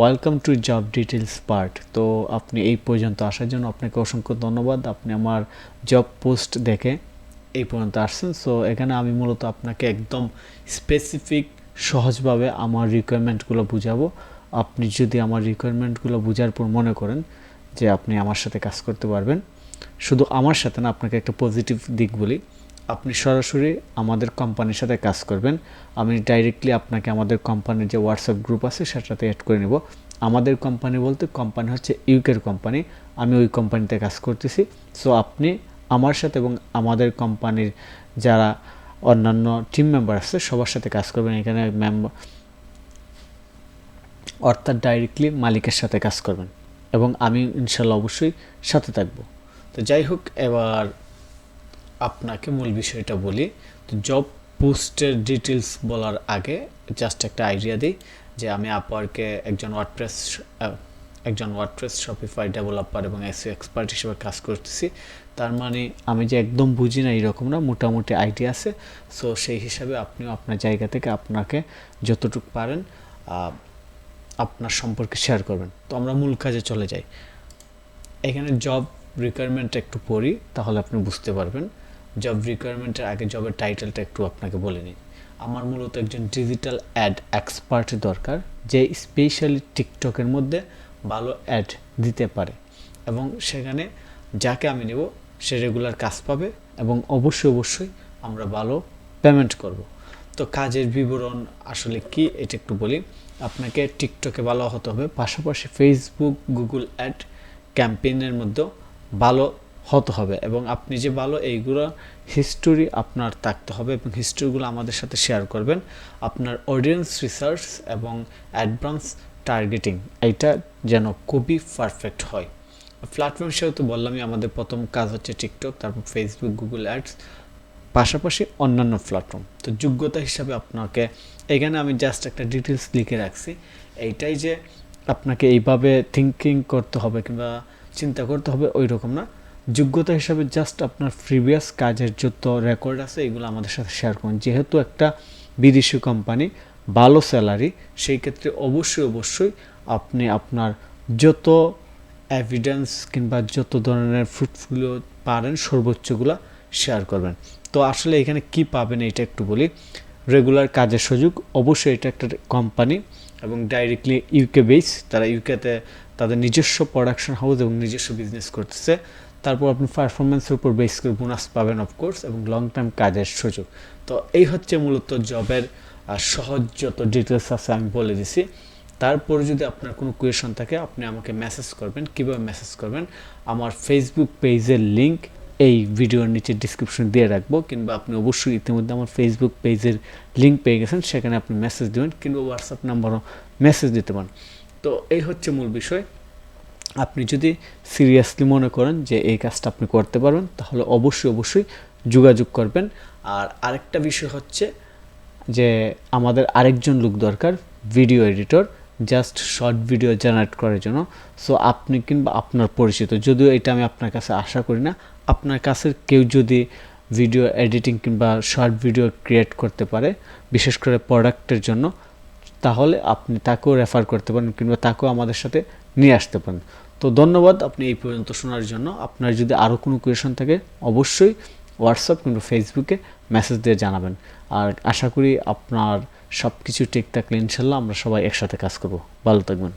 Welcome to job details part তো আপনি এই পর্যন্ত আসার জন্য আপনাকে অসংখ্য ধন্যবাদ। আপনি আমার জব পোস্ট দেখে এই পর্যন্ত আসছেন। সো এখানে আমি মূলত আপনাকে একদম স্পেসিফিক সহজভাবে আমার রিকোয়ারমেন্টগুলো বুঝাবো। আপনি যদি আমার রিকোয়ারমেন্টগুলো বোঝার পর মনে করেন যে আপনি আমার সাথে কাজ করতে পারবেন, শুধু আমার সাথে না, আপনাকে একটা পজিটিভ দিক বলি। আপনি সরাসরি আমাদের কোম্পানির সাথে কাজ করবেন। আমি ডাইরেক্টলি আপনাকে আমাদের কোম্পানির যে হোয়াটসঅ্যাপ গ্রুপ আছে, সেটাতে অ্যাড করে নেব। আমাদের কোম্পানি বলতে কোম্পানি হচ্ছে ইউকের কোম্পানি। আমি ওই কোম্পানিতে কাজ করতেছি। সো আপনি আমার সাথে এবং আমাদের কোম্পানির যারা অন্যান্য টিম মেম্বার আছে, সবার সাথে কাজ করবেন। এখানে মেম্বার অর্থাৎ ডাইরেক্টলি মালিকের সাথে কাজ করবেন। এবং আমি ইনশাল্লাহ অবশ্যই সাথে থাকব। তো যাই হোক, এবার আপনাকে মূল বিষয়টা বলি। তো জব পোস্টের ডিটেলস বলার আগে জাস্ট একটা আইডিয়া দিই যে আমি আপওয়ার্কে একজন ওয়ার্ডপ্রেস একজন ওয়ার্ডপ্রেস শপিফাই ডেভেলপার এবং এসিও এক্সপার্ট হিসেবে কাজ করতেছি। তার মানে আমি যে একদম বুঝি না এরকম না, মোটামুটি আইডিয়া আছে। সো সেই হিসাবে আপনিও আপনার জায়গা থেকে আপনাকে যতটুকু পারেন আপনার সম্পর্কে শেয়ার করবেন। তো আমরা মূল কাজে চলে যাই। এখানে জব রিকোয়ারমেন্ট একটু পড়ি, তাহলে আপনি বুঝতে পারবেন। জব রিকোয়ারমেন্টের আগে জবের টাইটেলটা একটু আপনাকে বলে নিই। আমার মূলত একজন ডিজিটাল অ্যাড এক্সপার্ট দরকার, যে স্পেশালি টিকটকের মধ্যে ভালো অ্যাড দিতে পারে এবং সেখানে যাকে আমি নেব, সে রেগুলার কাজ পাবে এবং অবশ্যই অবশ্যই আমরা ভালো পেমেন্ট করব। তো কাজের বিবরণ আসলে কি, এটা একটু বলি। আপনাকে টিকটকে ভালো হতে হবে, পাশাপাশি ফেসবুক গুগল অ্যাড ক্যাম্পেইনের মধ্যেও ভালো হতে হবে এবং আপনি যে ভালো, এইগুলো হিস্টোরি আপনার থাকতে হবে এবং হিস্টোরিগুলো আমাদের সাথে শেয়ার করবেন। আপনার অডিয়েন্স রিসার্চ এবং অ্যাডভান্স টার্গেটিং এইটা যেন খুবই পারফেক্ট হয়। প্ল্যাটফর্ম হিসেবে তো বললামই, আমাদের প্রথম কাজ হচ্ছে টিকটক তারপর ফেসবুক গুগল অ্যাডস পাশাপাশি অন্যান্য প্ল্যাটফর্ম তো যোগ্যতা হিসাবে আপনাকে, এখানে আমি জাস্ট একটা ডিটেলস লিখে রাখছি। এইটাই যে আপনাকে এইভাবে থিঙ্কিং করতে হবে কিংবা চিন্তা করতে হবে ওই রকম না। যোগ্যতা হিসাবে জাস্ট আপনার প্রিভিয়াস কাজের যত রেকর্ড আছে, এগুলো আমাদের সাথে শেয়ার করুন। যেহেতু একটা বিদেশি কোম্পানি ভালো স্যালারি সেই ক্ষেত্রে অবশ্যই অবশ্যই আপনি আপনার যত এভিডেন্স কিংবা যত ধরনের ফ্রুটফুলিও পারেন, সর্বোচ্চগুলো শেয়ার করবেন। তো আসলে এখানে কি পাবেন এটা একটু বলি। রেগুলার কাজের সুযোগ, অবশ্যই এটা একটা কোম্পানি এবং ডাইরেক্টলি ইউকে বেস তারা ইউকেতে তাদের নিজস্ব প্রোডাকশন হাউস এবং নিজস্ব বিজনেস করতেছে। তারপর আপনি পারফরমেন্সের উপর বেস করে বোনাস পাবেন অফকোর্স এবং লং টার্ম কাজের সুযোগ। তো এই হচ্ছে মূলত জবের সহজ যত ডিটেলস আছে আমি বলে দিছি। তারপরে যদি আপনার কোনো কোয়েশন থাকে, আপনি আমাকে মেসেজ করবেন। কীভাবে মেসেজ করবেন? আমার ফেসবুক পেজের লিঙ্ক এই ভিডিওর নিচে ডিসক্রিপশন দিয়ে রাখব, কিংবা আপনি অবশ্যই ইতিমধ্যে আমার ফেসবুক পেজের লিঙ্ক পেয়ে গেছেন, সেখানে আপনি মেসেজ দেবেন, কিংবা হোয়াটসঅ্যাপ নাম্বারও মেসেজ দিতে পারেন। তো এই হচ্ছে মূল বিষয়। আপনি যদি সিরিয়াসলি মনে করেন যে এই কাজটা আপনি করতে পারবেন, তাহলে অবশ্যই অবশ্যই যোগাযোগ করবেন। আর আরেকটা বিষয় হচ্ছে যে আমাদের আরেকজন লোক দরকার video editor just short video generate করার জন্য। সো আপনি কিংবা আপনার পরিচিত, যদিও এটা আমি আপনার কাছে আশা করি না, আপনার কাছের কেউ যদি ভিডিও এডিটিং কিংবা শর্ট ভিডিও ক্রিয়েট করতে পারে, বিশেষ করে প্রোডাক্টের জন্য, তাহলে আপনি তাকেও রেফার করতে পারেন কিংবা তাকেও আমাদের সাথে নিয়ে আসতে পারেন। তো ধন্যবাদ আপনি এই পর্যন্ত শোনার জন্য। আপনার যদি আরও কোনো কোয়েশন থাকে, অবশ্যই হোয়াটসঅ্যাপ কিংবা ফেসবুকে মেসেজ দিয়ে জানাবেন। আর আশা করি আপনার সব কিছু ঠিক থাকলে ইনশাল্লাহ আমরা সবাই একসাথে কাজ করব। ভালো থাকবেন।